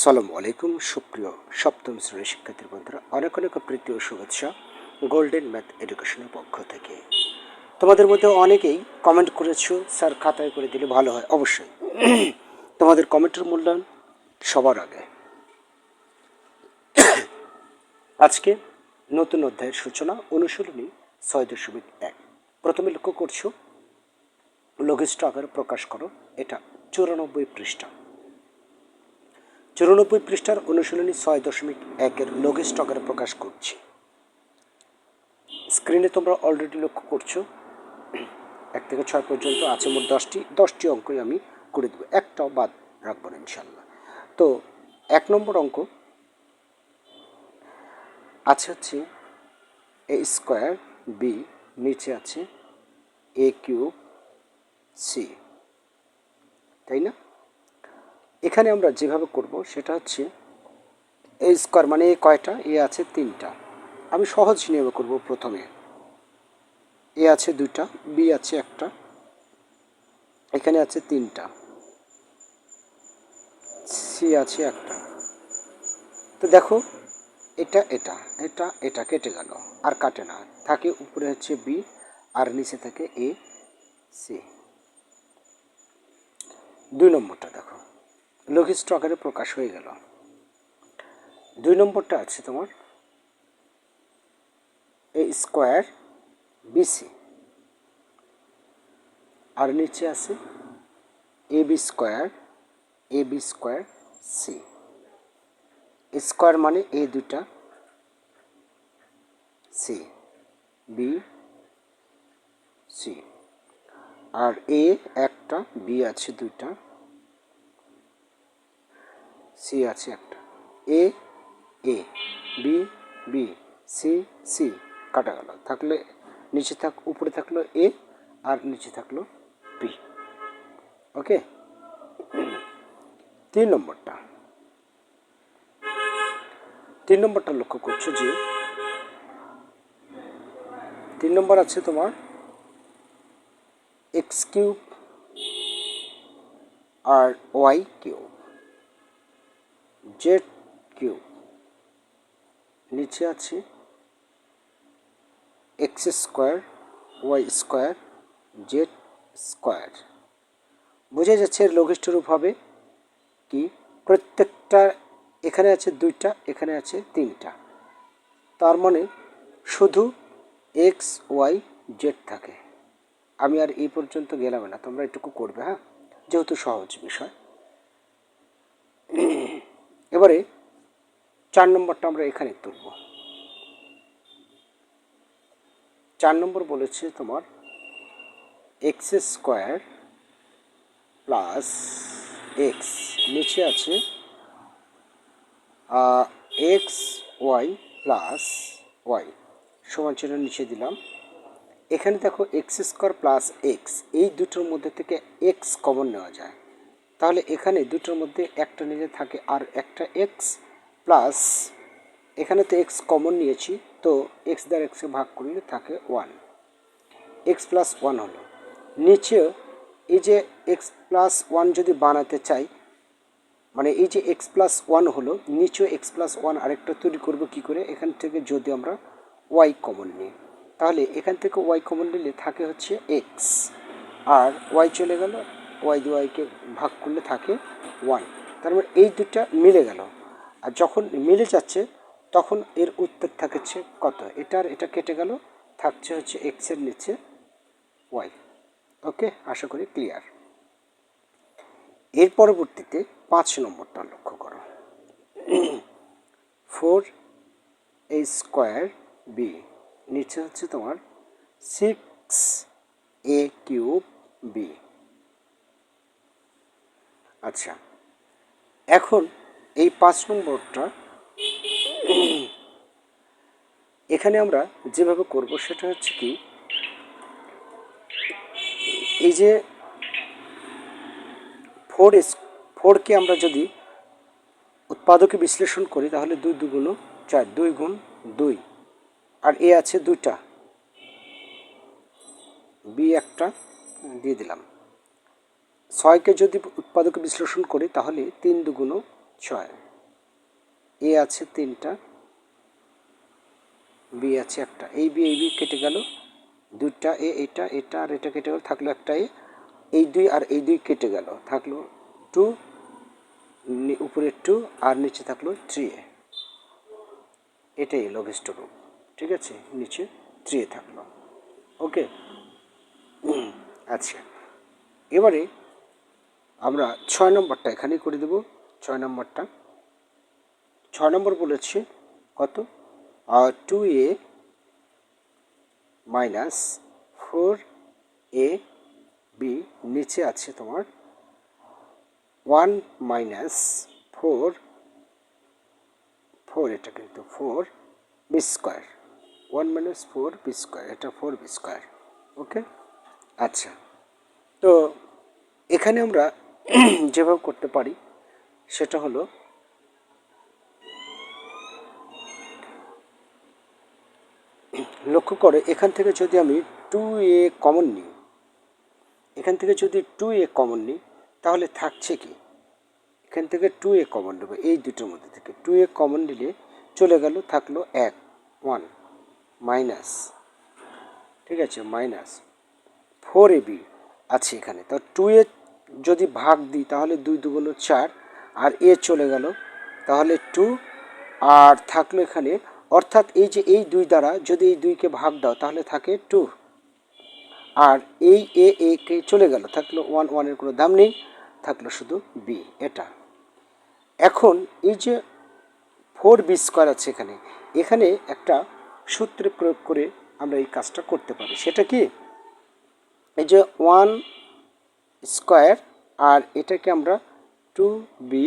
আসসালামু আলাইকুম, সুপ্রিয় সপ্তম শ্রেণির শিক্ষার্থীর বন্ধুরা। অনেক অনেক প্রীতি ও শুভেচ্ছা গোল্ডেন ম্যাথ এডুকেশনের পক্ষ থেকে। তোমাদের মধ্যে অনেকেই কমেন্ট করেছ স্যার খাতায় করে দিলে ভালো হয়, অবশ্যই। তোমাদের কমেন্টের মূল্যায়ন সবার আগে। আজকে নতুন অধ্যায়ের সূচনা অনুশীলনী ছয় দশমিক এক। প্রথমে লক্ষ্য করছ লঘিষ্ঠ আকারে প্রকাশ করো, এটা চুরানব্বই পৃষ্ঠা। চুরানব্বই পৃষ্ঠার অনুশীলনী ছয় দশমিক একের লঘিষ্ঠ আকারে প্রকাশ করছি। স্ক্রিনে তোমরা অলরেডি লক্ষ্য করছ, এক থেকে ছয় পর্যন্ত আছে মোট দশটি দশটি অঙ্কই আমি করে দেবো। একটাও বাদ রাখব না ইনশাল্লাহ তো, এক নম্বর অঙ্ক আছে হচ্ছে এ স্কোয়ার বি, নিচে আছে এ কিউব সি। তাই না? এখানে আমরা যেভাবে করব সেটা হচ্ছে এ স্কোয়ার মানে এ কয়টা? এ আছে তিনটা। আমি সহজ নিয়মে করব প্রথমে। এ আছে দুইটা, বি আছে একটা। এখানে আছে তিনটা। সি আছে একটা। তো দেখো, এটা এটা এটা এটা কেটে গেল, আর কাটে না। থাকে উপরে হচ্ছে বি, আর নিচে থাকে এ, সি। দুই নম্বরটা দেখো। লঘিষ্ঠ আকারে প্রকাশ হয়ে গেল। দুই নম্বরটা আছে তোমার। এ স্কোয়ার বিসি আর নিচে আছে A B square A B square C square মানে এ দুটা সি বি সি আর এ একটা বি আছে দুইটা। সি আছে একটা। A A B B C C কাটা গেল। থাকলে নিচে থাক, উপরে থাকল এ আর নিচে থাকল বি ওকে তিন নম্বরটা। তিন নম্বরটা লক্ষ্য করছ যে, তিন নম্বর আছে তোমার এক্স কিউব আর ওয়াই কিউব জেড কিউব নিচে আছে X square, Y square, Z square. বোঝা যাচ্ছে এর লঘিষ্ঠ রূপ হবে কি? প্রত্যেকটা এখানে আছে দুইটা, এখানে আছে তিনটা। তার মানে শুধু এক্স, ওয়াই, জেড থাকে। আমি আর এই পর্যন্ত গেলাম না, তোমরা এটুকু করবে হ্যাঁ? যেহেতু সহজ বিষয়। এবারে চার নম্বরটা আমরা এখানে তুলব। চার নম্বর বলেছে তোমার এক্স স্কোয়ার প্লাস এক্স নিচে আছে এক্স ওয়াই প্লাস ওয়াই সমান চিহ্ন নিচে দিলাম। এখানে দেখো এক্স স্কোয়ার প্লাস এক্স এই দুটোর মধ্যে থেকে এক্স কমন নেওয়া যায়। তাহলে এখানে দুটোর মধ্যে একটা নিচে থাকে আর একটা এক্স প্লাস এখানে তো এক্স কমন নিয়েছি, তো এক্স দ্বারা এক্সকে ভাগ করলে থাকে ওয়ান এক্স প্লাস ওয়ান হলো। নিচেও এই যে এক্স প্লাস ওয়ান যদি বানাতে চাই মানে এই যে এক্স প্লাস ওয়ান হলো নিচেও এক্স প্লাস ওয়ান আরেকটা তৈরি করব কী করে? এখান থেকে যদি আমরা ওয়াই কমন নিই। তাহলে এখান থেকে ওয়াই কমন নিলে থাকে হচ্ছে এক্স আর ওয়াই চলে গেল ওয়াই দিয়ে ওয়াইকে ভাগ করলে থাকে ওয়ান তার মানে এই দুটা মিলে গেল। আর যখন মিলে যাচ্ছে, তখন এর উত্তর থাকছে কত? এটার, এটা কেটে গেল, থাকছে হচ্ছে এক্সের নিচে ওয়াই ওকে? আশা করি ক্লিয়ার এর পরবর্তীতে পাঁচ নম্বরটা লক্ষ্য করো। ফোর এ স্কোয়ার বি নিচে হচ্ছে তোমার সিক্স এ কিউব বি আচ্ছা। এখন এই পাঁচ নম্বরটা এখানে আমরা যেভাবে করব সেটা হচ্ছে কি, এই যে ফোর এস ফোরকে আমরা যদি উৎপাদকে বিশ্লেষণ করি তাহলে দুই দুগুণ চার, দুই গুণ দুই। আর এ আছে দুইটা। বি একটা দিয়ে দিলাম। ছয়কে যদি উৎপাদকে বিশ্লেষণ করি, তাহলে তিন দুগুণ ছয়। এ আছে তিনটা, বি আছে একটা। এই বি এই বি কেটে গেল। দুইটা এ, এটা এটা, আর এটা কেটে গেল, থাকল একটা এ। এই দুই আর এই দুই কেটে গেল, থাকল টু উপরে টু, আর নিচে থাকল থ্রি এ। এটাই লঘিষ্ঠ রূপ ঠিক আছে? নিচে থ্রি এ থাকল। ওকে? আচ্ছা। এবারে আমরা ছয় নম্বরটা এখানেই করে দেব, ছয় নম্বরটা। ছয় নম্বর বলেছে কত? Two A minus four A B নিচে আছে তোমার। ওয়ান মাইনাস ফোর ফোর এটা কিন্তু four B square one minus four B square এটা ফোর বি স্কোয়ার ওকে আচ্ছা তো এখানে আমরা যেভাবে করতে পারি, সেটা হলো লক্ষ্য করে এখান থেকে যদি আমি টু এ কমন নিই, এখান থেকে যদি টু এ কমন নিই, তাহলে থাকছে কি? এখান থেকে টু এ কমন নেবে, এই দুটোর মধ্যে থেকে। টু এ কমন নিলে চলে গেল, থাকল এক ওয়ান মাইনাস ঠিক আছে মাইনাস ফোর এ বি আছে এখানে। তো টু এ যদি ভাগ দিই, তাহলে দুই দুগুণ চার, আর এ চলে গেল, তাহলে টু আর থাকল এখানে, অর্থাৎ এই যে এই দুই দ্বারা যদি এই দুইকে ভাগ দাও, তাহলে থাকে টু আর এই এ এ কে চলে গেল, থাকল ওয়ান ওয়ানের কোনো দাম নেই, থাকল শুধু বি এটা। এখন এই যে ফোর বি স্কোয়ার আছে এখানে এখানে একটা সূত্রে প্রয়োগ করে আমরা এই কাজটা করতে পারি, সেটা কি? এই যে ওয়ান স্কোয়ার আর এটাকে আমরা টু বি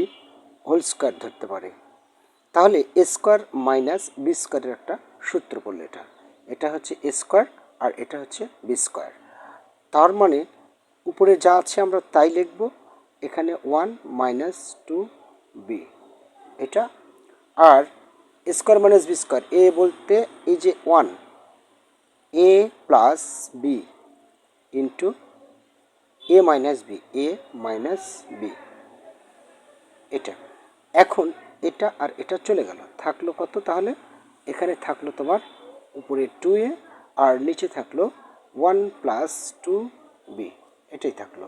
হোল স্কোয়ার ধরতে পারি। তাহলে এ স্কোয়ার মাইনাস বি স্কোয়ারের একটা সূত্র পড়ল এটা। এটা হচ্ছে এ স্কোয়ার আর এটা হচ্ছে বি স্কোয়ার। তার মানে উপরে যা আছে আমরা তাই লিখব। এখানে ওয়ান মাইনাস টু বি। এটা আর square minus B square, A বলতে এই যে one, A plus B into A minus B A minus B এটা। এখন এটা আর এটা চলে গেল। থাকল কত তাহলে? এখানে থাকল তোমার উপরে টু এ আর নিচে থাকল ওয়ান প্লাস টু বি এটাই থাকল।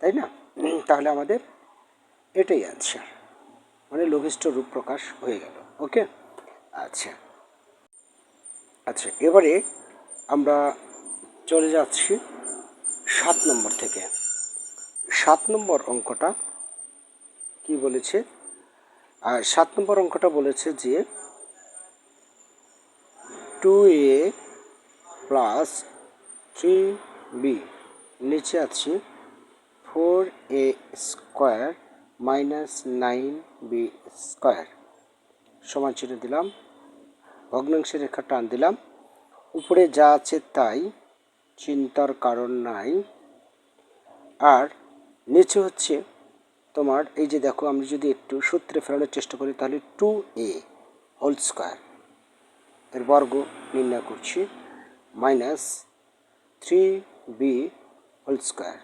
তাই না? তাহলে আমাদের এটাই অ্যান্সার মানে লঘিষ্ঠ রূপ প্রকাশ হয়ে গেল। ওকে? আচ্ছা। আচ্ছা এবারে আমরা চলে যাচ্ছি সাত নম্বর থেকে। সাত নম্বর অঙ্কটা কি বলেছে? আর সাত নম্বর অঙ্কটা বলেছে যে two A plus three B নিচে আছে four A square minus nine B square সমান চিহ্ন দিলাম, ভগ্নাংশের রেখা টান দিলাম। উপরে যা আছে তাই চিন্তার কারণ নাই। আর নিচে হচ্ছে তোমার, এই যে দেখো, আমি যদি একটু সূত্রে ফেরানোর চেষ্টা করি, তাহলে টু এ হোল স্কোয়ার এর বর্গ নির্ণয় করছি minus three B whole square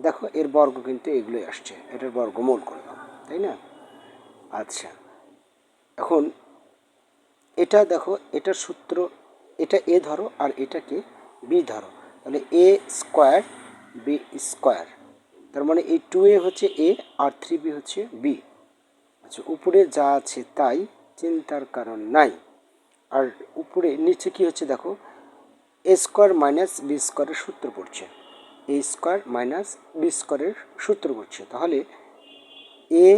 দেখো, এর বর্গ কিন্তু এগুলোই আসছে, এটার বর্গমূল করলাম, তাই না? আচ্ছা এখন এটা দেখো, এটার সূত্র, এটা এ ধরো আর এটাকে বি ধরো। তাহলে এ স্কোয়ার বি স্কোয়ার তার মানে এই টু এ হচ্ছে এ আর থ্রি বি হচ্ছে বি আচ্ছা উপরে যা আছে তাই, চিন্তার কারণ নাই। আর উপরে, নিচে কি হচ্ছে দেখো? এ স্কোয়ার মাইনাস বি স্কোয়ারের সূত্র পড়ছে। এ স্কোয়ার মাইনাস বি স্কোয়ারের সূত্র পড়ছে। তাহলে A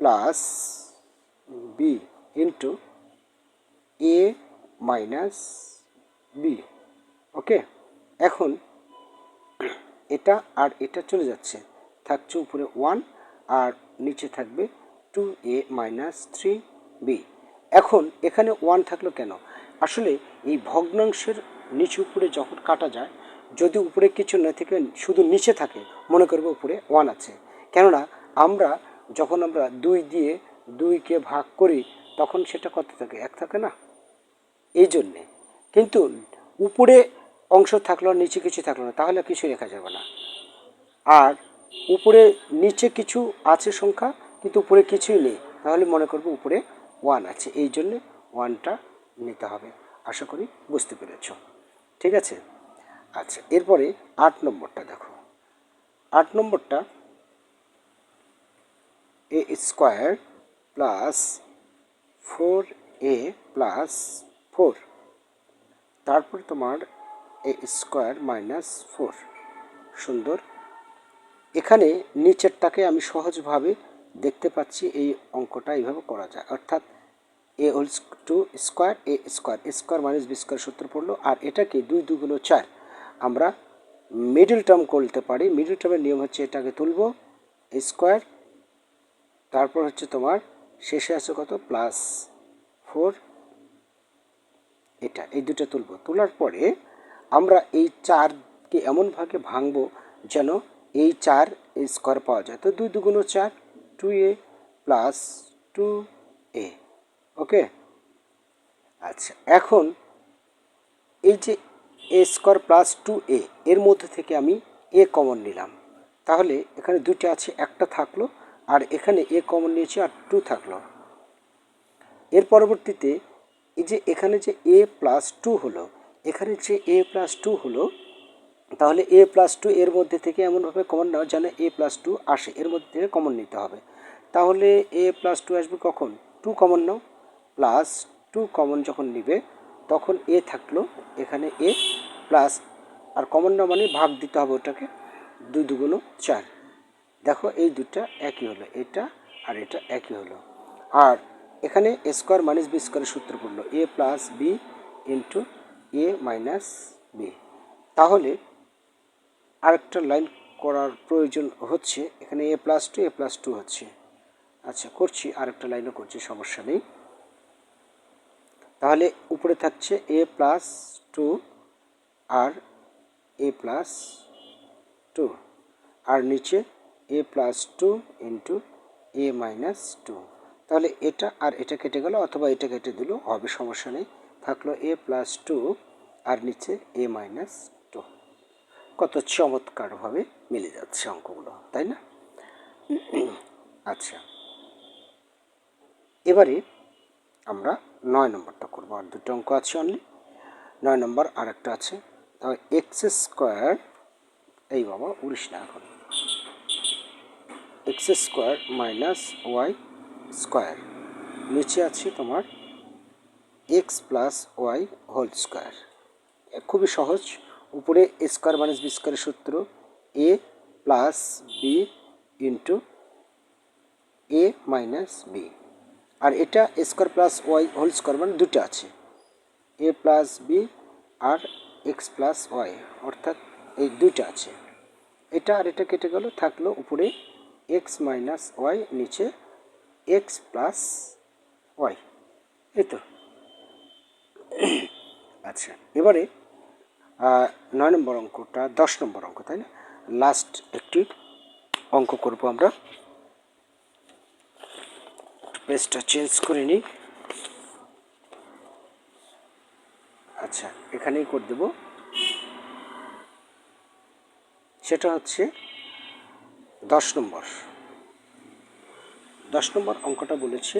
plus B into A minus B okay এখন এটা আর এটা চলে যাচ্ছে। থাকছে উপরে ওয়ান আর নিচে থাকবে two A minus three B এখন এখানে ওয়ান থাকল কেন? আসলে এই ভগ্নাংশের নিচে উপরে যখন কাটা যায়, যদি উপরে কিছু না থেকে, শুধু নিচে থাকে, মনে করব উপরে ওয়ান আছে। কেননা আমরা যখন আমরা দুই দিয়ে দুইকে ভাগ করি, তখন সেটা কত থাকে? এক থাকে না? এই জন্যে। কিন্তু উপরে অংশ থাকল, নিচে কিছু থাকল না, তাহলে কিছু লেখা যাবে না। আর উপরে নিচে কিছু আছে সংখ্যা, কিন্তু উপরে কিছুই নেই। তাহলে মনে করব উপরে ওয়ান আছে, এই জন্যে ওয়ানটা নিতে হবে। আশা করি বুঝতে পেরেছ। ঠিক আছে? আচ্ছা এরপরে আট নম্বরটা দেখো। আট নম্বরটা A square plus four A plus four তারপর তোমার এ স্কোয়ার মাইনাস ফোর। সুন্দর। এখানে নিচেরটাকে আমি সহজভাবে দেখতে পাচ্ছি, এই অঙ্কটা এইভাবে করা যায়। অর্থাৎ A whole two square, A square square minus B square সূত্র পড়ল, আর এটাকে দুই দুগুলো চার। আমরা মিডল টার্ম করতে পারি, মিডল টার্মের নিয়ম হচ্ছে এটাকে তুলব স্কোয়ার, তারপর হচ্ছে তোমার শেষে আছে কত? প্লাস ফোর, এটা, এই দুটো তুলব। তোলার পরে আমরা এই চারকে এমনভাবে ভাঙবো যেন এই চার স্কোয়ার পাওয়া যায়। তো দুই দুগুণ চার two A plus two A okay আচ্ছা এখন এই যে A square plus two A এর মধ্যে থেকে আমি এ কমন নিলাম। তাহলে এখানে দুটো আছে, একটা থাকল, আর এখানে এ কমন নিয়েছি, আর টু থাকল। এর পরবর্তীতে এই যে এখানে যে এ প্লাস টু হলো এখানে যে এ প্লাস টু হলো। তাহলে এ প্লাস টু এর মধ্যে থেকে এমনভাবে কমন নেওয়া যেন এ প্লাস টু আসে। এর মধ্যে থেকে কমন নিতে হবে। তাহলে এ প্লাস টু আসবে কখন? টু কমন নাও। প্লাস টু কমন যখন নিবে, তখন এ থাকল এখানে এ প্লাস আর কমন নাও মানে ভাগ দিতে হবে ওটাকে। দুই দুগুণ চার। দেখো এই দুটা একই হলো। এটা আর এটা একই হলো। আর এখানে স্কোয়ার মাইনাস বি স্কোয়ারের সূত্র পড়ল। A plus B into A minus B তাহলে আরেকটা লাইন করার প্রয়োজন হচ্ছে, এখানে A plus two A plus two হচ্ছে। আচ্ছা করছি, আরেকটা লাইনও করছি, সমস্যা নেই। তাহলে উপরে থাকছে এ প্লাস টু আর এ প্লাস টু আর নিচে A plus two into A minus two তাহলে এটা আর এটা কেটে গেল, অথবা এটা কেটে দিল, হবে, সমস্যা নেই। থাকল এ প্লাস টু আর নিচে এ মাইনাস টু কত চমৎকারভাবে মিলে যাচ্ছে অঙ্কগুলো, তাই না? আচ্ছা এবারে আমরা নয় নম্বরটা করব। আর দুটো অঙ্ক আছে অনলি নয় নম্বর আর একটা আছে। তবে এক্স স্কোয়ার এই বাবা, উড়িস না এখন। X square minus Y square নিচে আছে তোমার X plus Y whole square খুবই সহজ। উপরে স্কোয়ার মাইনাস বি স্কোয়ারের সূত্র A plus B into A minus B আর এটা A square plus Y whole square মানে দুটো আছে। এ প্লাস বি আর এক্স প্লাস ওয়াই অর্থাৎ এই দুইটা আছে। এটা আর এটা কেটে গেল, থাকল উপরে এক্স মাইনাস ওয়াই নিচে এক্স প্লাস ওয়াই এই তো। আচ্ছা এবারে নয় নম্বর অঙ্কটা, দশ নম্বর অঙ্ক, তাই না? লাস্ট একটি অঙ্ক করব আমরা। পেজটা চেঞ্জ করে নিই। আচ্ছা এখানেই করে দেব। সেটা হচ্ছে দশ নম্বর। দশ নম্বর অঙ্কটা বলেছে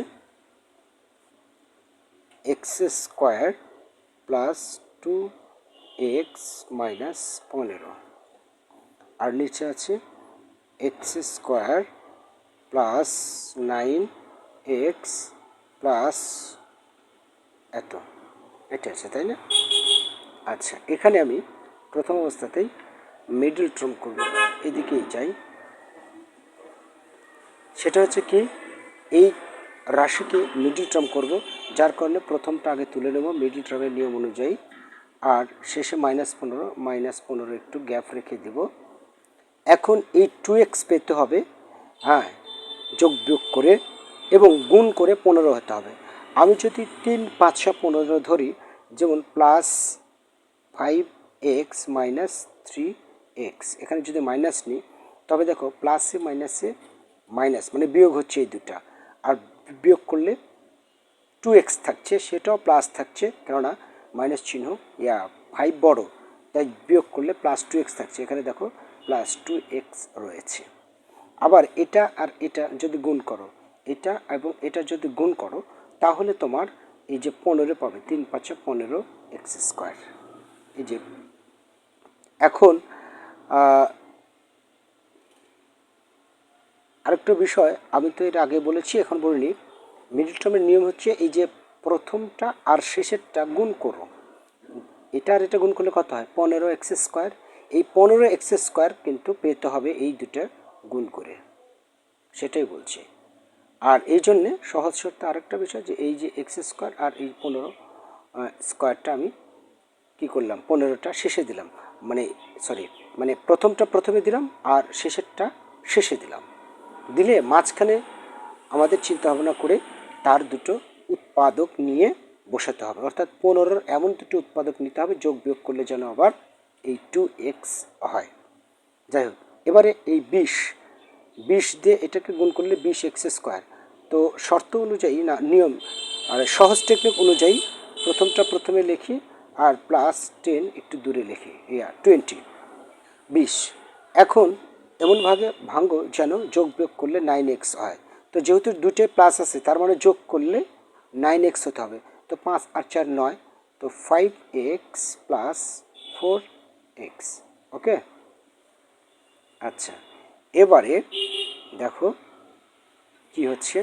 X square plus two X minus পনেরো। আর নিচে আছে X square plus nine X plus এত। এটা আছে, তাই না? আচ্ছা এখানে আমি প্রথম অবস্থাতেই মিডল ট্রম করব। এদিকেই যাই। সেটা হচ্ছে কি, এই রাশিকে মিডিল টার্ম করব, যার কারণে প্রথমটা আগে তুলে নেব মিডিল টার্মের নিয়ম অনুযায়ী। আর শেষে মাইনাস পনেরো মাইনাস পনেরো একটু গ্যাপ রেখে দেব। এখন এই টু এক্স পেতে হবে হ্যাঁ যোগ বিয়োগ করে এবং গুণ করে পনেরো হতে হবে। আমি যদি তিন পাঁচশো পনেরো ধরি, যেমন plus five X minus three X এখানে যদি মাইনাস নিই, তবে দেখো প্লাসে মাইনাসে মাইনাস মানে বিয়োগ হচ্ছে এই দুটা আর বিয়োগ করলে টু এক্স থাকছে, সেটাও প্লাস থাকছে, কেননা মাইনাস চিহ্ন, ইয়া ফাইভ বড়, তাই বিয়োগ করলে প্লাস টু এক্স থাকছে। এখানে দেখো প্লাস টু এক্স রয়েছে। আবার এটা আর এটা যদি গুণ করো, এটা এবং এটা যদি গুণ করো, তাহলে তোমার এই যে পনেরো পাবে, তিন পাঁচে পনেরো এক্স স্কোয়ার এই যে, এখন আরেকটা বিষয়, আমি তো এর আগে বলেছি, এখন বলিনি। মিডিল টার্মের নিয়ম হচ্ছে এই যে প্রথমটা আর শেষেরটা গুণ করো। এটা আর এটা গুণ করলে কত হয়? পনেরো এক্স স্কোয়ার। এই পনেরো এক্স স্কোয়ার কিন্তু পেতে হবে এই দুটো গুণ করে। সেটাই বলছি। আর এই জন্যে সহজ শর্তে আরেকটা বিষয় যে এই যে এক্স স্কোয়ার আর এই পনেরো স্কোয়ারটা আমি কি করলাম? পনেরোটা শেষে দিলাম। মানে সরি মানে প্রথমটা প্রথমে দিলাম আর শেষেরটা শেষে দিলাম। দিলে মাঝখানে আমাদের চিন্তা ভাবনা করে তার দুটো উৎপাদক নিয়ে বসাতে হবে। অর্থাৎ পনেরোর এমন দুটো উৎপাদক নিতে হবে, যোগ বিয়োগ করলে যেন আবার এই টু এক্স হয়। যাই হোক, এবারে এই বিশ বিশ দিয়ে এটাকে গুণ করলে বিশ এক্স স্কোয়ার তো শর্ত অনুযায়ী না, নিয়ম, আর সহজ টেকনিক অনুযায়ী প্রথমটা প্রথমে লিখি আর প্লাস টেন একটু দূরে লিখি ইয়া টোয়েন্টি বিশ, এখন এমনভাবে ভাঙ্গো যেন যোগ বিয়োগ করলে নাইন এক্স হয়। তো যেহেতু দুটোই প্লাস আছে, তার মানে যোগ করলে নাইন এক্স হতে হবে। তো পাঁচ আর চার নয়, তো five X plus four X okay আচ্ছা এবারে দেখো কি হচ্ছে।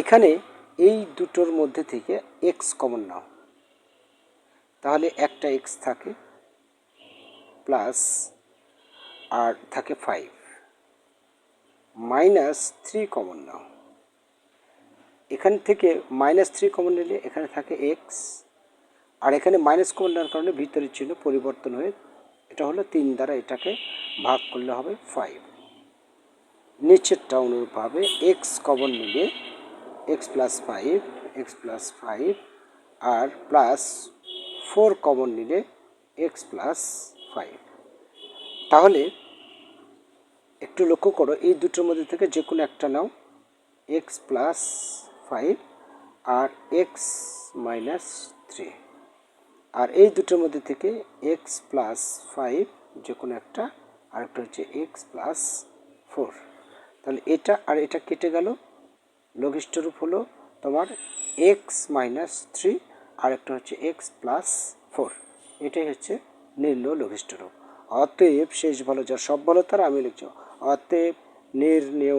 এখানে এই দুটোর মধ্যে থেকে এক্স কমন নাও। তাহলে একটা এক্স থাকে প্লাস আর থাকে ফাইভ মাইনাস থ্রি কমন নাও এখান থেকে মাইনাস থ্রি কমন নিলে এখানে থাকে এক্স আর এখানে মাইনাস কমন নেওয়ার কারণে ভিতরের চিহ্ন পরিবর্তন হয়ে এটা হলো তিন দ্বারা এটাকে ভাগ করলে হবে ফাইভ নিচেরটা অনুরূপভাবে এক্স কমন নিলে X plus five X plus five আর প্লাস ফোর কমন নিলে এক্স প্লাস ফাইভ তাহলে একটু লক্ষ্য করো, এই দুটোর মধ্যে থেকে যে কোনো একটা নাও এক্স প্লাস ফাইভ আর এক্স মাইনাস থ্রি আর এই দুটোর মধ্যে থেকে এক্স প্লাস ফাইভ যে কোনো একটা আর একটা হচ্ছে এক্স প্লাস ফোর তাহলে এটা আর এটা কেটে গেল লঘিষ্ঠ রূপ হলো তোমার এক্স মাইনাস থ্রি আর একটা হচ্ছে এক্স প্লাস ফোর এটাই হচ্ছে নির্ল লঘিষ্ঠ রূপ অতএব শেষ ভালো যা সব ভালো তার আমি লিখছ। অতএব নির্ণেয়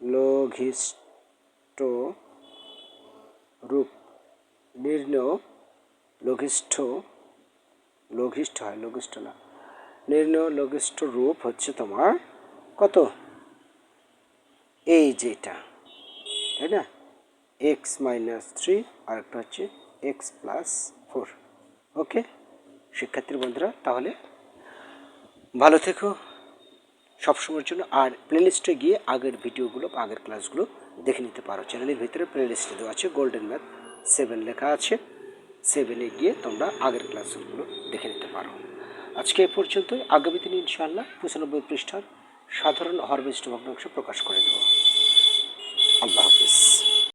লঘিষ্ঠ রূপ। নির্ণয় লঘিষ্ঠ লঘিষ্ঠ হয়, লঘিষ্ঠ না। নির্ণয় লঘিষ্ঠ রূপ হচ্ছে তোমার কত? এই যেটা, তাই না? এক্স মাইনাস থ্রি আর একটা হচ্ছে এক্স প্লাস ফোর ওকে? শিক্ষার্থীর বন্ধুরা, তাহলে ভালো থেকো। সবসময়ের জন্য আর প্লেলিস্টে গিয়ে আগের ভিডিওগুলো বা আগের ক্লাসগুলো দেখে নিতে পারো। চ্যানেলের ভিতরে প্লেলিস্টে দেওয়া আছে গোল্ডেন ম্যাথ সেভেন লেখা আছে। সেভেনে গিয়ে তোমরা আগের ক্লাসগুলো দেখে নিতে পারো। আজকে এ পর্যন্তই। আগামী দিনে ইনশাআল্লাহ পঁচানব্বই পৃষ্ঠার সাধারণ হরবেস্ট ভগ্নাংশ প্রকাশ করে দেবো। আল্লাহ হাফিজ।